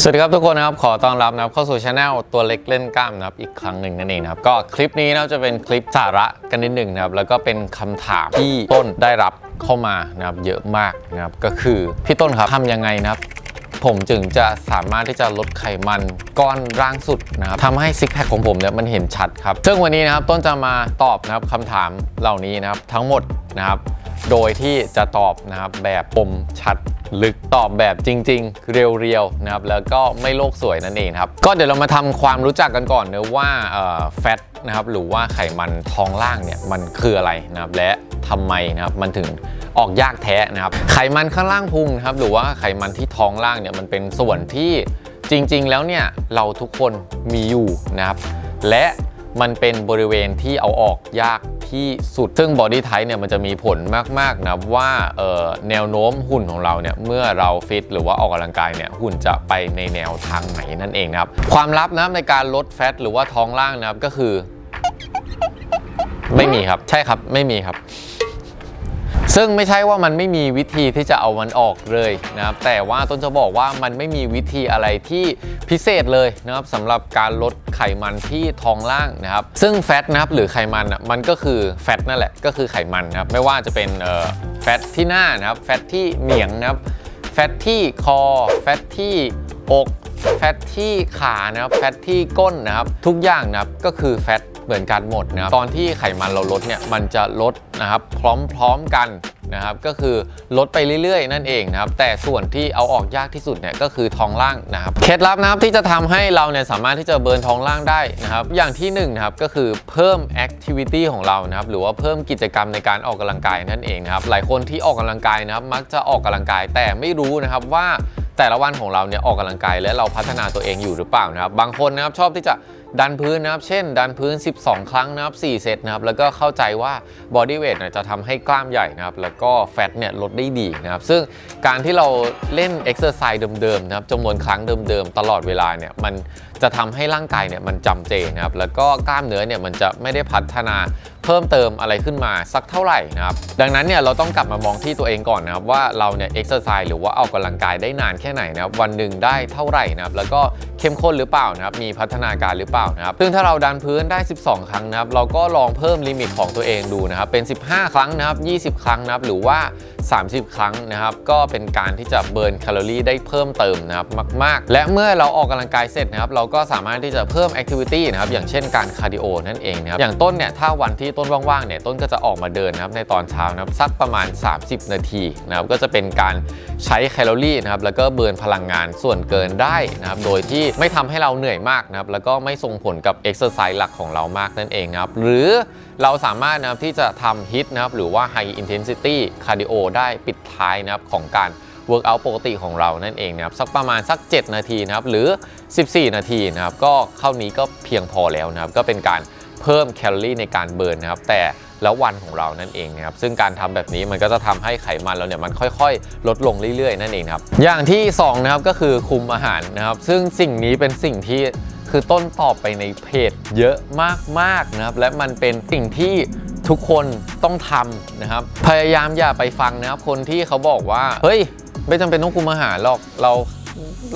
สวัสดีครับทุกคนนะครับขอต้อนรับนะครับเข้าสู่ช anel ตัวเล็กเล่นกล้ามนะครับอีกครั้งหนึ่งนั่นเองนะครับก็คลิปนี้นะครับจะเป็นคลิปสาระกันนิดหนึ่งนะครับแล้วก็เป็นคำถามที่ต้นได้รับเข้ามานะครับเยอะมากนะครับก็คือพี่ต้นครับทำยังไงนะครับผมจึงจะสามารถที่จะลดไขมันก้อนร่างสุดนะครับทำให้ซิกแพคของผมเนี่ยมันเห็นชัดครับซึ่งวันนี้นะครับต้นจะมาตอบนะครับคำถามเหล่านี้นะครับทั้งหมดนะครับ โดยที่จะตอบนะครับแบบคมชัดลึกตอบแบบจริง ๆ เรียวๆนะครับแล้วก็ไม่โลกสวยนั่นเองครับก็เดี๋ยวเรามาทำความรู้จักกันก่อนเนะว่าแฟตนะครับหรือว่าไขมันท้องล่างเนี่ยมันคืออะไรนะครับและทำไมนะครับมันถึงออกยากแท้นะครับไขมันข้างล่างพุงนะครับหรือว่าไขมันที่ท้องล่างเนี่ยมันเป็นส่วนที่จริง ๆ แล้วเนี่ยเราทุกคนมีอยู่นะครับและมันเป็นบริเวณที่เอาออกยาก ที่สุด ซึ่ง Body Type เนี่ยมันจะมีผลมากๆนะว่าเอ่อแนวโน้มหุ่นของเราเนี่ยเมื่อเราฟิตหรือว่าออกกำลังกายเนี่ยหุ่นจะไปในแนวทางไหนนั่นเองนะครับความลับนะครับในการลดแฟตหรือว่าท้องล่างนะครับก็คือ ไม่มีครับ ใช่ครับไม่มีครับ ซึ่งไม่ใช่ว่ามันไม่มีวิธีที่จะเอามันออกเลยนะครับแต่ว่าต้นจะบอกว่ามันไม่มีวิธีอะไรที่พิเศษเลยนะครับสำหรับการลดไขมันที่ท้องล่างนะครับ ซึ่งแฟตนะครับหรือไขมันอะมันก็คือแฟตนั่นแหละก็คือไขมันนะครับไม่ว่าจะเป็นเอ่อแฟตที่หน้านะครับแฟตที่เหนียงนะครับแฟตที่คอแฟตที่อกแฟตที่ขานะครับแฟตที่ก้นนะครับทุกอย่างนะครับก็คือแฟต เหมือนกันหมดนะครับตอนที่ไขมันเราลดเนี่ยมันจะลดนะครับพร้อมๆกันนะครับก็คือลดไปเรื่อยๆ นั่นเองนะครับแต่ส่วนที่เอาออกยากที่สุดเนี่ยก็คือท้องล่างนะครับเคล็ดลับนะครับที่จะทำให้เราเนี่ยสามารถที่จะเบิร์นท้องล่างได้นะครับอย่างที่1นนะครับก็คือเพิ่มแอคทิวิตี้ของเรานะครับหรือว่าเพิ่มกิจกรรมในการออกกำลังกายนั่นเองนะครับหลายคนที่ออกกำลังกายนะครับมักจะออกกำลังกาย แต่ไม่รู้นะครับว่าแต่ละวันของเราเนี่ยออกกำลังกายและเราพัฒนาตัวเองอยู่หรือเปล่านะครับบางคนนะครับชอบที่จะ ดันพื้นนะครับ เช่น ดันพื้น 12 ครั้งนะครับ 4 เซตนะครับ แล้วก็เข้าใจว่าบอดี้เวทเนี่ยจะทำให้กล้ามใหญ่นะครับ แล้วก็แฟตเนี่ยลดได้ดีนะครับ ซึ่งการที่เราเล่นเอ็กซ์ไซส์เดิมๆนะครับจำนวนครั้งเดิมๆ ตลอดเวลาเนี่ย มันจะทำให้ร่างกายเนี่ยมันจำเจนะครับ แล้วก็กล้ามเนื้อเนี่ยมันจะไม่ได้พัฒนา เพิ่มเติมอะไรขึ้นมาสักเท่าไหร่นะครับ ดังนั้นเนี่ยเราต้องกลับมามองที่ตัวเองก่อนนะครับว่าเราเนี่ยเอ็กซ์ซอร์ซส์หรือว่าออกกำลังกายได้นานแค่ไหนนะครับวันหนึ่งได้เท่าไหร่นะครับแล้วก็เข้มข้นหรือเปล่านะครับมีพัฒนาการหรือเปล่านะครับซึ่งถ้าเราดันพื้นได้ 12 ครั้งนะครับเราก็ลองเพิ่มลิมิตของตัวเองดูนะครับเป็น 15 ครั้งนะครับ20 ครั้งนะครับหรือว่า 30 ครั้งนะครับ ก็เป็นการที่จะเบิร์นแคลอรี่ได้เพิ่มเติมนะครับมาก ๆ และเมื่อเราออกกำลังกายเสร็จนะครับ เราก็สามารถที่จะเพิ่มแอคทิวิตี้นะครับ อย่างเช่นการคาร์ดิโอนั่นเองนะครับ อย่างต้นเนี่ย ถ้าวันที่ต้นว่าง ๆ เนี่ย ต้นก็จะออกมาเดินนะครับในตอนเช้านะครับ สักประมาณ 30 นาทีนะครับ ก็จะเป็นการใช้แคลอรี่นะครับ แล้วก็เบิร์นพลังงานส่วนเกินได้นะครับ โดยที่ไม่ทำให้เราเหนื่อยมากนะครับ แล้วก็ไม่ส่งผลกับเอ็กซ์ไซส์หลักของเรามากนั่นเองนะครับ หรือ เราสามารถนะครับที่จะทำฮิตนะครับหรือว่า High Intensity Cardio ได้ปิดท้ายนะครับของการ Workout ปกติของเรานั่นเองนะครับสักประมาณสัก 7 นาทีนะครับหรือ 14 นาทีนะครับก็เข้านี้ก็เพียงพอแล้วนะครับก็เป็นการเพิ่มแคลอรี่ในการเบิร์นนะครับแต่แล้ววันของเรานั่นเองนะครับซึ่งการทำแบบนี้มันก็จะทำให้ไขมันเราเนี่ยมันค่อยๆ ลดลงเรื่อยๆ นั่นเองครับอย่างที่สองนะครับก็คือคุมอาหารนะครับซึ่งสิ่งนี้เป็นสิ่งที่ คือต้นตอบไปในเพจเยอะมากๆนะครับ และมันเป็นสิ่งที่ทุกคนต้องทำนะครับ พยายามอย่าไปฟังนะครับ คนที่เขาบอกว่า เฮ้ย ไม่จำเป็นต้องคุมอาหารหรอกเรา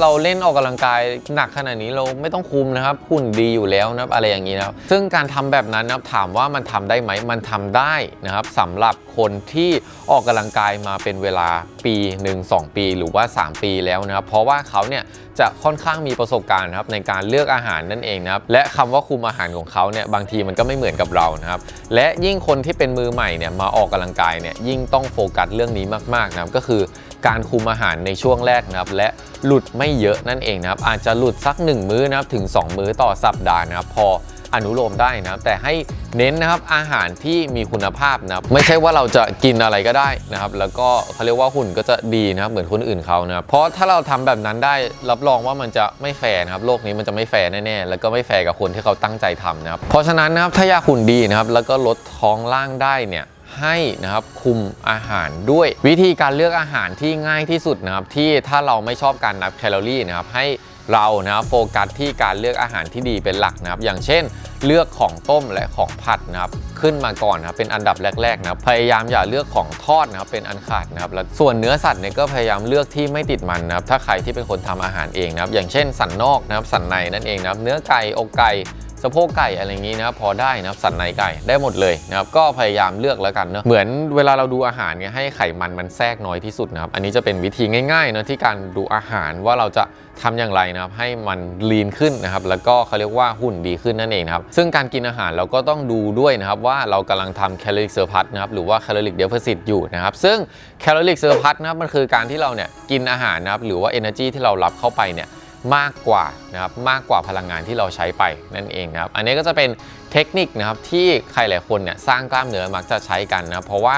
เราเล่นออกกำลังกายหนักขนาดนี้เราไม่ต้องคุมนะครับหุ่นดีอยู่แล้วนะครับอะไรอย่างนี้นะครับซึ่งการทำแบบนั้นนะครับถามว่ามันทำได้ไหมมันทำได้นะครับสำหรับคนที่ออกกำลังกายมาเป็นเวลาปี1 2 ปีหรือว่า 3 ปีแล้วนะครับเพราะว่าเขาเนี่ยจะค่อนข้างมีประสบการณ์นะครับในการเลือกอาหารนั่นเองนะครับและคำว่าคุมอาหารของเขาเนี่ยบางทีมันก็ไม่เหมือนกับเรานะครับและยิ่งคนที่เป็นมือใหม่เนี่ยมาออกกำลังกายเนี่ยยิ่งต้องโฟกัสเรื่องนี้มากๆนะครับก็คือ การคุมอาหารในช่วงแรกนะครับและหลุดไม่เยอะนั่นเองนะครับอาจจะหลุดสัก 1 มื้อนะครับถึง 2 มื้อต่อสัปดาห์นะครับพออนุโลมได้นะครับแต่ให้เน้นนะครับอาหารที่มีคุณภาพนะครับไม่ใช่ว่าเราจะกินอะไรก็ได้นะครับแล้วก็เขาเรียกว่าหุ่นก็จะดีนะครับเหมือนคนอื่นเขานะครับเพราะถ้าเราทำแบบนั้นได้รับรองว่ามันจะไม่แฟร์นะครับโลกนี้มันจะไม่แฟร์แน่ๆแล้วก็ไม่แฟร์กับคนที่เขาตั้งใจทำนะครับเพราะฉะนั้นนะครับถ้าอยากหุ่นดีนะครับแล้วก็ลดท้องล่างได้เนี่ย ให้นะครับคุมอาหารด้วย วิธีการเลือกอาหารที่ง่ายที่สุดนะครับที่ถ้าเราไม่ชอบการนับแคลอรี่นะครับให้เรานะครับโฟกัสที่การเลือกอาหารที่ดีเป็นหลักนะครับ อย่างเช่น เลือกของต้มและของผัดนะครับขึ้นมาก่อนนะครับเป็นอันดับแรกๆนะครับพยายามอย่าเลือกของทอดนะครับเป็นอันขาดนะครับแล้วส่วนเนื้อสัตว์เนี่ยก็พยายามเลือกที่ไม่ติดมันนะครับถ้าใครที่เป็นคนทำอาหารเองนะครับอย่างเช่นสันนอกนะครับสันในนั่นเองนะครับเนื้อไก่อกไก่ สะโพกไก่อะไรอย่างนี้นะครับพอได้นะครับสันในไก่ได้หมดเลยนะครับก็พยายามเลือกแล้วกันเนอะเหมือนเวลาเราดูอาหารเนี่ยให้ไขมันมันแทรกน้อยที่สุดนะครับอันนี้จะเป็นวิธีง่ายๆเนอะที่การดูอาหารว่าเราจะทำอย่างไรนะครับให้มันลีนขึ้นนะครับแล้วก็เขาเรียกว่าหุ่นดีขึ้นนั่นเองครับซึ่งการกินอาหารเราก็ต้องดูด้วยนะครับว่าเรากำลังทำแคลอรี่เซอร์พัทนะครับหรือว่าแคลอรี่เดฟเฟ i ตอยู่นะครับซึ่งแคลอรี่เซอร์พัทนะครับมันคือการที่เราเนี่ยกินอาหารนะครับหรือว่า energy ที่เรารับเข้าไปเนี่ย มากกว่านะครับมากกว่าพลังงานที่เราใช้ไปนั่นเองนะครับอันนี้ก็จะเป็นเทคนิคนะครับที่ใครหลายคนเนี่ยสร้างกล้ามเนื้อมักจะใช้กันนะเพราะว่า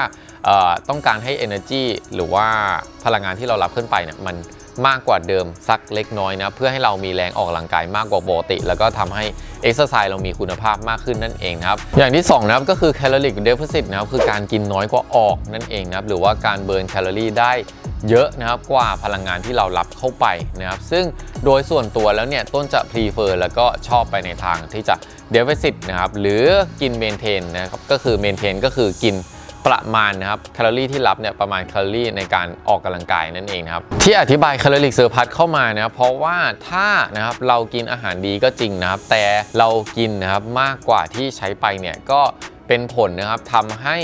ต้องการให้ energy หรือว่าพลังงานที่เรารับขึ้นไปเนี่ยมันมากกว่าเดิมสักเล็กน้อยนะเพื่อให้เรามีแรงออกกำลังกายมากกว่าปกติ แล้วก็ทำให้เอ็กซ์ไซส์เรามีคุณภาพมากขึ้นนั่นเองครับอย่างที่2นะครับก็คือแคลอรี่เดฟ i ซิตนะครับคือการกินน้อยกว่าออกนั่นเองนะครับหรือว่าการเบิร์นแคลอรี่ได้ เยอะนะครับกว่าพลังงานที่เรารับเข้าไปนะครับซึ่งโดยส่วนตัวแล้วเนี่ยต้นจะ prefer แล้วก็ชอบไปในทางที่จะ deficit นะครับหรือกิน maintain นะครับก็คือ maintain ก็คือกินประมาณนะครับแคลอรี่ที่รับเนี่ยประมาณแคลอรี่ในการออกกำลังกายนั่นเองนะครับที่อธิบายแคลอรี่เซอร์พัทเข้ามานะครับเพราะว่าถ้านะครับเรากินอาหารดีก็จริงนะครับ แต่เรากินนะครับมากกว่าที่ใช้ไปเนี่ยก็เป็นผลนะครับทำให้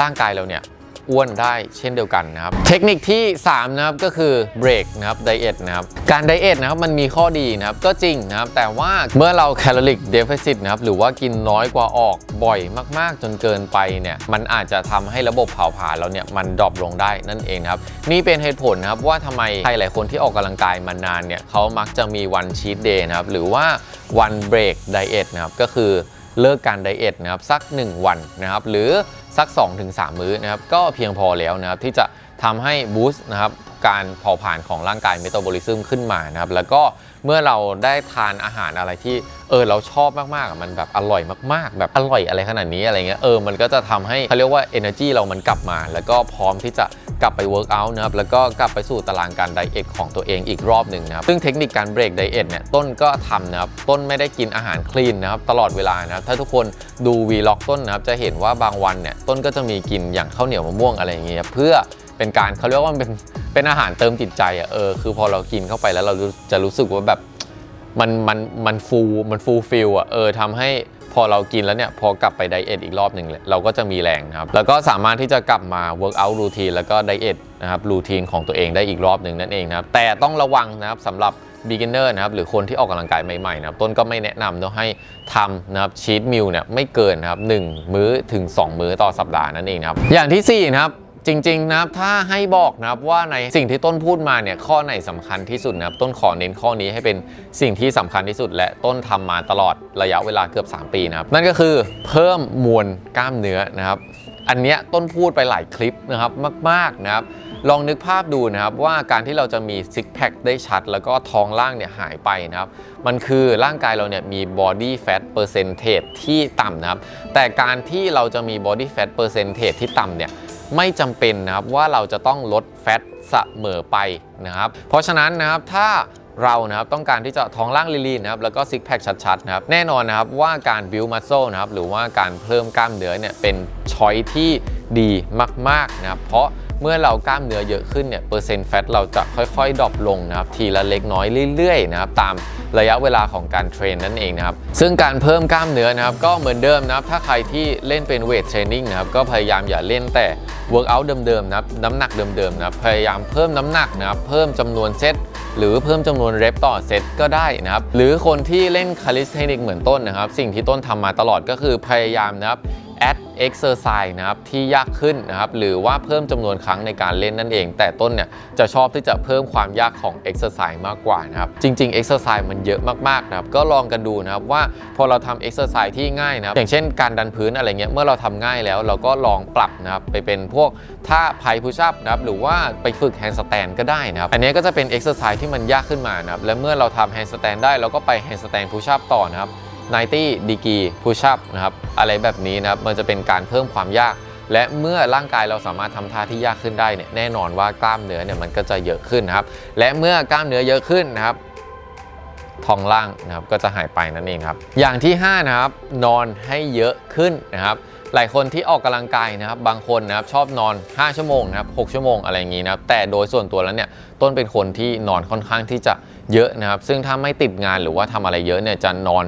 ร่างกายเราเนี่ย อ้วนได้เช่นเดียวกันนะครับ เทคนิคที่3นะครับก็คือเบรกนะครับไดเอทนะครับการไดเอทนะครับมันมีข้อดีนะครับก็จริงนะครับแต่ว่าเมื่อเราแคลอริกเดฟ i ซิตนะครับหรือว่ากินน้อยกว่าออกบ่อยมาก ๆ จนเกินไปเนี่ยมันอาจจะทำให้ระบบเผาผลาญเราเนี่ยมันดรอปลงได้นั่นเองนะครับนี่เป็นเหตุผลนะครับว่าทำไมใครหลายคนที่ออกกำลังกายมานานเนี่ยเขามักจะมีวันชีตเดย์นะครับหรือว่าวันเบรกไดเอทนะครับก็คือ เลิกการไดเอทนะครับสัก 1 วันนะครับหรือสัก 2-3 มื้อนะครับก็เพียงพอแล้วนะครับที่จะทำให้บูสต์นะครับการเผาผลาญของร่างกายเมตาบอลิซึมขึ้นมานะครับแล้วก็เมื่อเราได้ทานอาหารอะไรที่เออเราชอบมากๆมันแบบอร่อยมากๆ แบบอร่อยอะไรขนาดนี้อะไรเงี้ยเออมันก็จะทำให้เขาเรียกว่า energy เรามันกลับมา แล้วก็พร้อมที่จะ กลับไป work out นะครับแล้วก็กลับไปสู่ตารางการไดเอทของตัวเองอีกรอบหนึ่งนะครับซึ่งเทคนิคการเบรกไดเอทเนี่ยต้นก็ทำนะครับต้นไม่ได้กินอาหารคลีนนะครับตลอดเวลานะครับถ้าทุกคนดูวีล็อกต้นนะครับจะเห็นว่าบางวันเนี่ยต้นก็จะมีกินอย่างข้าวเหนียวมะม่วงอะไรอย่างเงี้ยเพื่อเป็นการเขาเรียกว่ามันเป็นเป็นอาหารเติมจิตใจอะเออคือพอเรากินเข้าไปแล้วเราจะรู้สึกว่าแบบมันมันมันฟูมันฟูลฟิลอะเออทำให้ พอเรากินแล้วเนี่ยพอกลับไปไดเอทอีกรอบหนึ่งเราก็จะมีแรงนะครับแล้วก็สามารถที่จะกลับมา work out routine แล้วก็ไดเอทนะครับรูทีนของตัวเองได้อีกรอบหนึ่งนั่นเองนะครับแต่ต้องระวังนะครับสำหรับ beginner นะครับหรือคนที่ออกกำลังกายใหม่ๆนะครับต้นก็ไม่แนะนำเนาะให้ทำนะครับชีตมิลเนี่ยไม่เกินนะครับ1มื้อถึง 2 มื้อต่อสัปดาห์นั่นเองนะครับอย่างทีสี่4นะครับ จริงๆนะครับถ้าให้บอกนะครับว่าในสิ่งที่ต้นพูดมาเนี่ยข้อไหนสำคัญที่สุดนะครับต้นขอเน้นข้อนี้ให้เป็นสิ่งที่สำคัญที่สุด และต้นทำมาตลอดระยะเวลาเกือบ 3 ปีนะครับนั่นก็คือเพิ่มมวลกล้ามเนื้อนะครับ อันเนี้ยต้นพูดไปหลายคลิปนะครับมากๆนะครับลองนึกภาพดูนะครับว่าการที่เราจะมีซิกแพคได้ชัด แล้วก็ท้องล่างเนี่ยหายไปนะครับ มันคือร่างกายเราเนี่ยมี body fat percentage ที่ต่ำนะครับ แต่การที่เราจะมี body fat percentage ที่ต่ำเนี่ย ไม่จำเป็นนะครับว่าเราจะต้องลดแฟตเสมอไปนะครับ เพราะฉะนั้นนะครับถ้าเรานะครับต้องการที่จะท้องล่างลีนๆนะครับแล้วก็ซิกแพคชัดๆนะครับแน่นอนนะครับว่าการบิวมัสโซนะครับหรือว่าการเพิ่มกล้ามเนื้อเนี่ยเป็นช้อยที่ดีมากๆนะครับเพราะ เมื่อเรากล้ามเนื้อเยอะขึ้นเนี่ยเปอร์เซ็นต์แฟตเราจะค่อยๆดรอปลงนะครับทีละเล็กน้อยเรื่อยๆนะครับตามระยะเวลาของการเทรนนั่นเองนะครับซึ่งการเพิ่มกล้ามเนื้อนะครับก็เหมือนเดิมนะครับถ้าใครที่เล่นเป็นเวทเทรนนิ่งนะครับก็พยายามอย่าเล่นแต่ workout เดิมๆนะครับน้ำหนักเดิมๆนะครับพยายามเพิ่มน้ำหนักนะครับเพิ่มจำนวนเซตหรือเพิ่มจำนวนเรปต่อเซตก็ได้นะครับหรือคนที่เล่นคาลิสเทนิกเหมือนต้นนะครับ สิ่งที่ต้นทำมาตลอดก็คือพยายามนะครับ add exercise นะครับที่ยากขึ้นนะครับหรือว่าเพิ่มจำนวนครั้งในการเล่นนั่นเอง แต่ต้นเนี่ยจะชอบที่จะเพิ่มความยากของ exercise มากกว่านะครับจริง ๆ exercise มันเยอะมากๆนะครับก็ลองกันดูนะครับว่าพอเราทำ exercise ที่ง่ายนะครับอย่างเช่นการดันพื้นอะไรเงี้ยเมื่อเราทำง่ายแล้วเราก็ลองปรับนะครับไปเป็นพวกท่าไพพุชอัพนะครับหรือว่าไปฝึก handstand ก็ได้นะครับอันนี้ก็จะเป็น exercise ที่มันยากขึ้นมานะครับและเมื่อเราทำ handstand ได้เราก็ไป handstand push up ต่อนะครับ 90ดีกีพุชอัพนะครับอะไรแบบนี้นะครับมันจะเป็นการเพิ่มความยาก และเมื่อร่างกายเราสามารถทำท่าที่ยากขึ้นได้เนี่ยแน่นอนว่ากล้ามเนื้อเนี่ยมันก็จะเยอะขึ้นนะครับและเมื่อกล้ามเนื้อเยอะขึ้นนะครับท้องล่างนะครับก็จะหายไปนั่นเองครับอย่างที่5นะครับนอนให้เยอะขึ้นนะครับหลายคนที่ออกกำลังกายนะครับบางคนนะครับชอบนอน 5 ชั่วโมงนะครับ6ชั่วโมงอะไรอย่างนี้นะครับแต่โดยส่วนตัวแล้วเนี่ยต้นเป็นคนที่นอนค่อนข้างที่จะเยอะนะครับซึ่งถ้าไม่ติดงานหรือว่าทำอะไรเยอะเนี่ยจะนอน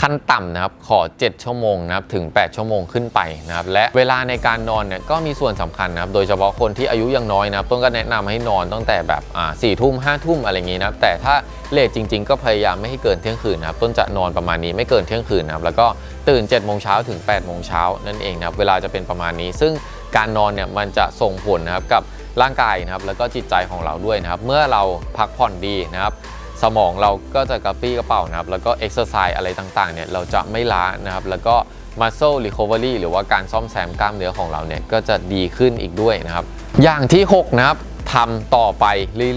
ขั้นต่ำนะครับขอ 7 ชั่วโมงนะครับถึง 8 ชั่วโมงขึ้นไปนะครับและเวลาในการนอนเนี่ยก็มีส่วนสำคัญนะครับโดยเฉพาะคนที่อายุยังน้อยนะครับต้นก็แนะนำให้นอนตั้งแต่แบบสี่ทุ่มห้าทุ่มอะไรอย่างนี้นะครับแต่ถ้าเลทจริง ๆ ก็พยายามไม่ให้เกินเที่ยงคืนนะครับต้นจะนอนประมาณนี้ไม่เกินเที่ยงคืนนะครับแล้วก็ตื่น7จ็ดโมงเช้าถึง8ปดโมงเช้านั่นเองนะครับเวลาจะเป็นประมาณนี้ ซึ่งการนอนเนี่ยมันจะส่งผลนะครับกับร่างกายนะครับแล้วก็จิตใจของเราด้วยนะครับเมื่อเราพักผ่อนดีนะครับ สมองเราก็จะกระปี้กระเป๋านะครับ แล้วก็เอ็กซ์ไซส์อะไรต่างๆเนี่ยเราจะไม่ล้านะครับ แล้วก็ muscle recovery หรือว่าการซ่อมแซมกล้ามเนื้อของเราเนี่ยก็จะดีขึ้นอีกด้วยนะครับ อย่างที่ 6 นะครับทำต่อไป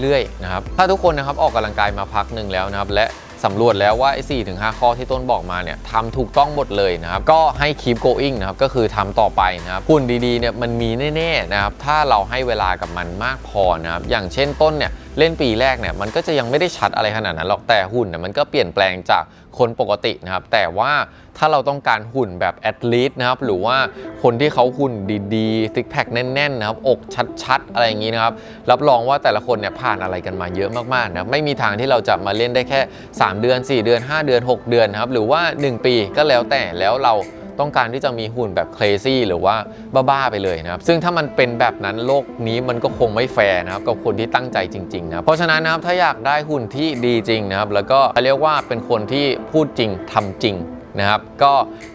เรื่อยๆนะครับ ถ้าทุกคนนะครับออกกำลังกายมาพักหนึ่งแล้วนะครับ และสำรวจแล้วว่าไอ้4ถึง5ข้อที่ต้นบอกมาเนี่ยทำถูกต้องหมดเลยนะครับ ก็ให้ keep going นะครับ ก็คือทำต่อไปนะครับหุ่นดีๆเนี่ยมันมีแน่ๆนะครับ ถ้าเราให้เวลากับมันมากพอนะครับ อย่างเช่นต้นเนี่ย เล่นปีแรกเนี่ยมันก็จะยังไม่ได้ชัดอะไรขนาดนั้นหรอกแต่หุ่นเนี่ยมันก็เปลี่ยนแปลงจากคนปกตินะครับแต่ว่าถ้าเราต้องการหุ่นแบบแอดลีทนะครับหรือว่าคนที่เขาหุ่นดีๆซิกแพคแน่นๆนะครับอกชัดๆ อะไรอย่างนี้นะครับรับรองว่าแต่ละคนเนี่ยผ่านอะไรกันมาเยอะมากๆนะไม่มีทางที่เราจะมาเล่นได้แค่ 3 เดือน 4 เดือน 5 เดือน 6 เดือนนะครับหรือว่า 1 ปีก็แล้วแต่แล้วเรา ต้องการที่จะมีหุ่นแบบเค a ซี่หรือว่าบ้าๆไปเลยนะครับ ซึ่งถ้ามันเป็นแบบนั้นโลกนี้มันก็คงไม่แฟร์นะครับกับคนที่ตั้งใจจริงๆนะเพราะฉะนั้นนะครับถ้าอยากได้หุ่นที่ดีจริงนะครับ แล้วก็เรียกว่าเป็นคนที่พูดจริงทำจริงนะครับก็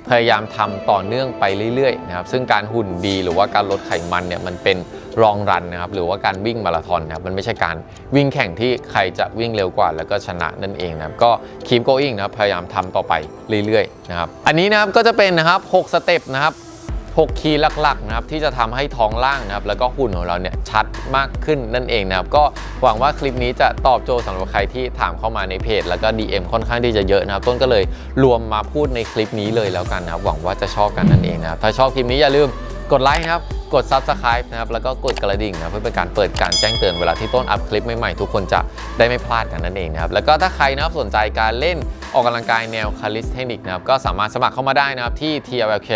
พยายามทำต่อเนื่องไปเรื่อยๆนะครับซึ่งการหุ่นดีหรือว่าการลดไขมันเนี่ยมันเป็น รองรันนะครับหรือว่าการวิ่งมาราธอนนะครับมันไม่ใช่การวิ่งแข่งที่ใครจะวิ่งเร็วกว่า แล้วก็ชนะนั่นเองนะครับก็ keep going นะครับพยายามทำต่อไปเรื่อยๆนะครับอันนี้นะครับก็จะเป็นนะครับ6สเต็ปนะครับ6คีย์หลักๆนะครับที่จะทำให้ท้องล่างนะครับแล้วก็หุ่นของเราเนี่ยชัดมากขึ้นนั่นเองนะครับก็หวังว่าคลิปนี้จะตอบโจทย์สำหรับใครที่ถามเข้ามาในเพจ แล้วก็ DM ค่อนข้างที่จะเยอะนะครับ ต้นก็เลยรวมมาพูดในคลิปนี้เลยแล้วกันนะครับหวังว่าจะชอบกันนั่นเองนะครับถ้าชอบคลิปนี้อย่าลืมกดไลค์นะครับ กด Subscribe นะครับแล้วก็กดกระดิ่งนะเพื่อเป็นการเปิดการแจ้งเตือนเวลาที่ต้นอัพคลิปใหม่ๆทุกคนจะได้ไม่พลาดกันนั่นเองนะครับแล้วก็ถ้าใครนะครับสนใจการเล่นออกกำลังกายแนวคาลิสเทนิกนะครับก็สามารถสมัครเข้ามาได้นะครับที่ TLK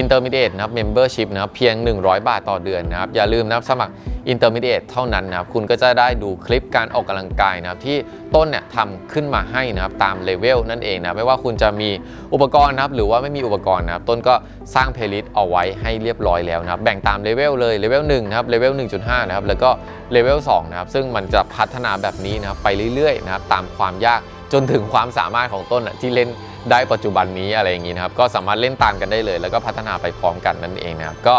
Intermediate นะครับ Membership นะครับเพียง 100 บาทต่อเดือนนะครับอย่าลืมนะครับสมัคร Intermediate เท่านั้นนะครับคุณก็จะได้ดูคลิปการออกกำลังกายนะครับที่ต้นเนี่ยทำขึ้นมาให้นะครับตามเลเวลนั่นเองนะไม่ว่าคุณจะมีอุปกรณ์นะครับหรือว่าไม่มีอุปกรณ์นะครับต้นก็สร้างเพลย์ลิสต์เอาไว้ให้เรียบร้อยแล้วนะครับแบ่งตามเลเวลเลยเลเวล1นะครับเลเวล1.5 นะครับ แล้วก็เลเวล2นะครับ ซึ่งมันจะพัฒนาแบบนี้นะครับไปเรื่อยๆนะครับตามความยากจนถึงความสามารถของต้นที่เล่นได้ปัจจุบันนี้อะไรอย่างนี้นะครับ ก็สามารถเล่นตามกันได้เลย แล้วก็พัฒนาไปพร้อมกันนั่นเองนะครับ ก็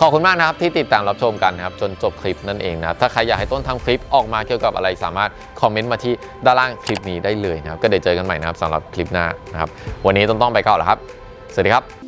ขอบคุณมากนะครับที่ติดตามรับชมกันนะครับจนจบคลิปนั่นเองนะครับถ้าใครอยากให้ต้นทำคลิปออกมาเกี่ยวกับอะไรสามารถคอมเมนต์มาที่ด้านล่างคลิปนี้ได้เลยนะครับ ก็เดี๋ยวเจอกันใหม่นะครับสำหรับคลิปหน้านะครับ วันนี้ต้นต้องไปก่อนแล้วครับ สวัสดีครับ